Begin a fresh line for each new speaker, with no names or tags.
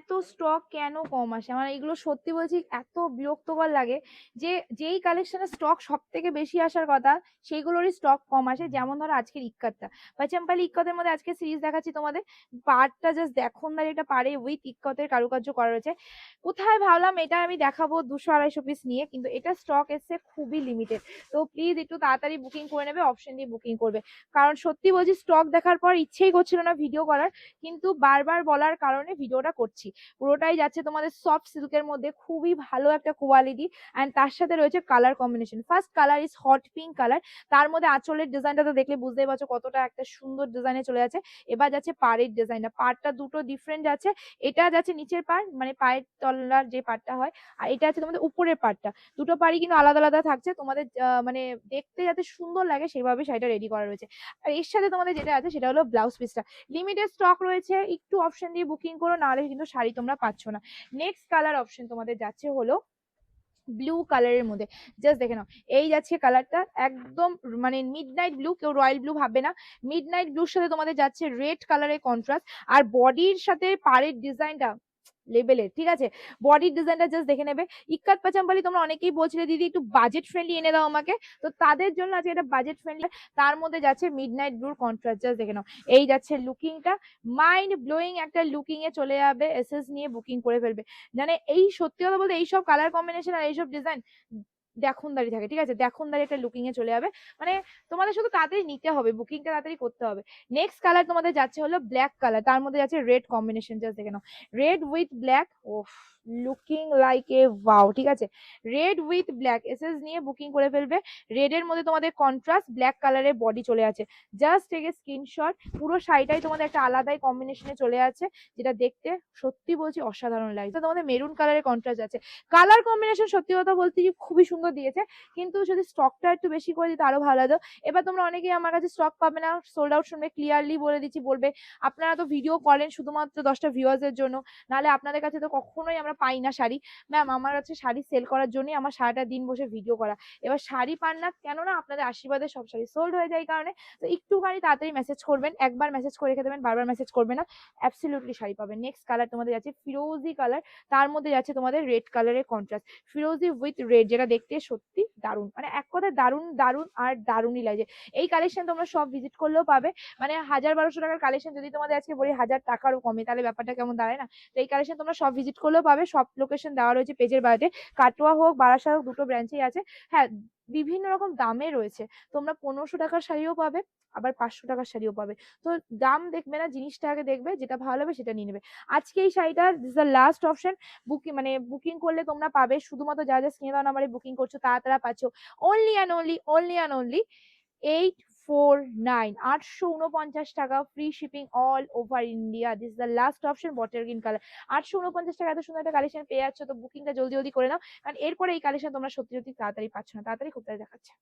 এত স্টক কেন কম আসে? আমার এগুলো সত্যি বলছি এত বিরক্তকর লাগে যে, যেই কালেকশনের স্টক সব থেকে বেশি আসার কথা, সেইগুলোরই স্টক কম আসে। যেমন ধরো আজকের ইক্কাতটা। পাচাম্পালি ইক্কতের মধ্যে আজকে সিরিজ দেখাচ্ছি তোমাদের। পাড়টা জাস্ট দেখুন না, এটা পারে উইথ ইক্কতের কারুকার্য করা রয়েছে। কোথায় ভাবলাম এটা আমি দেখাবো দুশো আড়াইশো পিস নিয়ে, কিন্তু এটা স্টক এসছে খুবই লিমিটেড তো প্লিজ একটু তাড়াতাড়ি বুকিং করে নেবে অপশন দিয়ে বুকিং করবে। কারণ সত্যি বলছি স্টক দেখার পর ইচ্ছেই করছিল না ভিডিও করার, কিন্তু বারবার বলার কারণে ভিডিওটা করছি। পুরোটাই যাচ্ছে তোমাদের সফট সিল্কের মধ্যে, খুবই ভালো একটা কোয়ালিটি অ্যান্ড তার সাথে রয়েছে colour combination first colour is hot pink colour তার মধ্যে আঁচলের ডিজাইনটা তো দেখলে বুঝতেই পারছ কতটা একটা সুন্দর ডিজাইনে চলে যাচ্ছে। এবার যাচ্ছে পাড়ের ডিজাইনটা পাড়টা দুটো ডিফারেন্ট যাচ্ছে। এটা যাচ্ছে নিচের পাড় মানে পায়ের তলার যে পাড়টা হয়, আর এটা আছে তোমাদের উপরের পাড়টা। দুটো পাড়ি কিন্তু আলাদা আলাদা থাকছে, তোমাদের মানে দেখতে যাতে সুন্দর লাগে সেভাবে শাড়িটা রেডি করা রয়েছে। আর এর সাথে তোমাদের যেটা আছে সেটা হলো ব্লাউজ পিসটা লিমিটেড স্টক রয়েছে, একটু অপশন দিয়ে বুকিং করো, নাহলে কিন্তু শাড়ি তোমরা পাচ্ছ না। নেক্সট কালার অপশন তোমাদের যাচ্ছে হলো ব্লু কালারের মধ্যে। জাস্ট দেখে নাও, এই যাচ্ছে কালারটা একদম মানে মিড নাইট ব্লু কেউ রয়্যাল ব্লু ভাববে না। মিড নাইট ব্লুর সাথে তোমাদের যাচ্ছে রেড কালারের কন্ট্রাস্ট আর বডির সাথে পাড়ের ডিজাইনটা লেভেলের ঠিক আছে? বডির ডিজাইনটা জাস্ট দেখে নেবে। ইক্কাত পাচাম্পালি তোমরা অনেকেই বলছিলে, দিদি, একটু বাজেট ফ্রেন্ডলি এনে দাও আমাকে। তো তাদের জন্য আজকে এটা বাজেট ফ্রেন্ডলি তার মধ্যে যাচ্ছে মিড নাইট ব্লুর কন্ট্রাস্ট জাস্ট দেখে নাও। এই যাচ্ছে লুকিংটা মাইন্ড ব্লোয়িং একটা লুকিং এ চলে যাবে এসএস নিয়ে বুকিং করে ফেলবে। মানে এই সত্যি কথা বলতে এইসব কালার কম্বিনেশন আর এইসব ডিজাইন দেখুনদারি থাকে, ঠিক আছে? দেখুনদারি একটা লুকিং এ চলে যাবে। মানে তোমাদের শুধু তাড়াতাড়ি নিতে হবে বুকিংটা তাড়াতাড়ি করতে হবে। নেক্সট কালার তোমাদের যাচ্ছে হলো ব্ল্যাক কালার তার মধ্যে যাচ্ছে রেড কম্বিনেশন জাস্ট দেখে নাও। Red with black of looking like a wow ঠিক আছে? রেড উইথ ব্ল্যাক এসএস নিয়ে বুকিং করে ফেলবে। রেড এর মধ্যে তোমাদের কন্ট্রাস্ট ব্ল্যাক কালারের বডি চলে আছে। জাস্ট থেকে স্ক্রিনশট পুরো শাড়িটাই তোমাদের একটা আলাদাই কম্বিনেশনে চলে আছে, যেটা দেখতে সত্যি বলছি অসাধারণ লাগছে তোমাদের মেরুন কালারের কন্ট্রাস্ট আছে। কালার কম্বিনেশন সত্যি কথা বলতে খুবই সুন্দর দিয়েছে। কিন্তু যদি স্টকটা একটু বেশি করে দিতে আরও ভালো লাগতো এবার তোমরা অনেকেই আমার কাছে স্টক পাবে না সোল্ড আউট শুনবে ক্লিয়ারলি বলে দিচ্ছি, বলবে। আপনারা তো ভিডিও করেন শুধুমাত্র দশটা ভিউয়ার্স এর জন্য। নাহলে আপনাদের কাছে তো কখনোই আমরা পাই না শাড়ি। ম্যাম আমার কাছে শাড়ি সেল করার জন্যই আমার সারাটা দিন বসে ভিডিও করা। এবার শাড়ি পান না কেননা আপনাদের আশীর্বাদে সব শাড়ি সোল্ড হয়ে যায় কারণে। তো একটুখানি তাড়াতাড়ি মেসেজ করবেন, একবার মেসেজ করে রেখে দেবেন বারবার মেসেজ করবেন না। অ্যাবসলিউটলি শাড়ি পাবেন। নেক্সট কালার তোমাদের যাচ্ছে ফিরোজি কালার তার মধ্যে যাচ্ছে তোমাদের রেড কালারের কন্ট্রাস্ট ফিরোজি উইথ রেড যেটা দেখতে সত্যি দারুণ। মানে এক কথায় দারুণ দারুণ আর দারুণই লাগে। এই কালেকশন তোমরা সব ভিজিট করলেও পাবে। মানে হাজার বারোশো টাকার কালেকশন যদি তোমাদের আজকে বলি, হাজার টাকারও কমে। তাহলে ব্যাপারটা কেমন দাঁড়ায় না? তো এই কালেকশন তোমরা সব ভিজিট করলেও পাবে। সব লোকেশন দেওয়া রয়েছে পেজের বাড়িতে কাটোয়া হোক, বারাসাত হোক, দুটো ব্রাঞ্চেই আছে। হ্যাঁ বিভিন্ন রকম দামে রয়েছে। তোমরা পনেরোশো টাকার শাড়িও পাবে, আবার পাঁচশো টাকার শাড়িও পাবে। তো দাম দেখবে না, জিনিসটা আগে দেখবে, যেটা ভালো হবে সেটা নিয়ে নেবে। আজকে এই শাড়িটা this the last option booking মানে বুকিং করলে তোমরা পাবে। শুধুমাত্র যা যা স্ক্রিনে দেওয়া নাম্বারে বুকিং করছ, তাড়াতাড়ি পাচ্ছ। Only and only only and only eight four nine আটশো উনপঞ্চাশ টাকা free shipping all over India this the last option bottle green colour আটশো উনপঞ্চাশ টাকা এত সুন্দর একটা কালেকশন পেয়ে যাচ্ছ, তো বুকিংটা জলদি জলদি করে নাও। কারণ এরপরে এই কালেকশন তোমরা সত্যি সত্যি তাড়াতাড়ি পাচ্ছ না, তাড়াতাড়ি খুব তাড়াতাড়ি দেখাচ্ছে।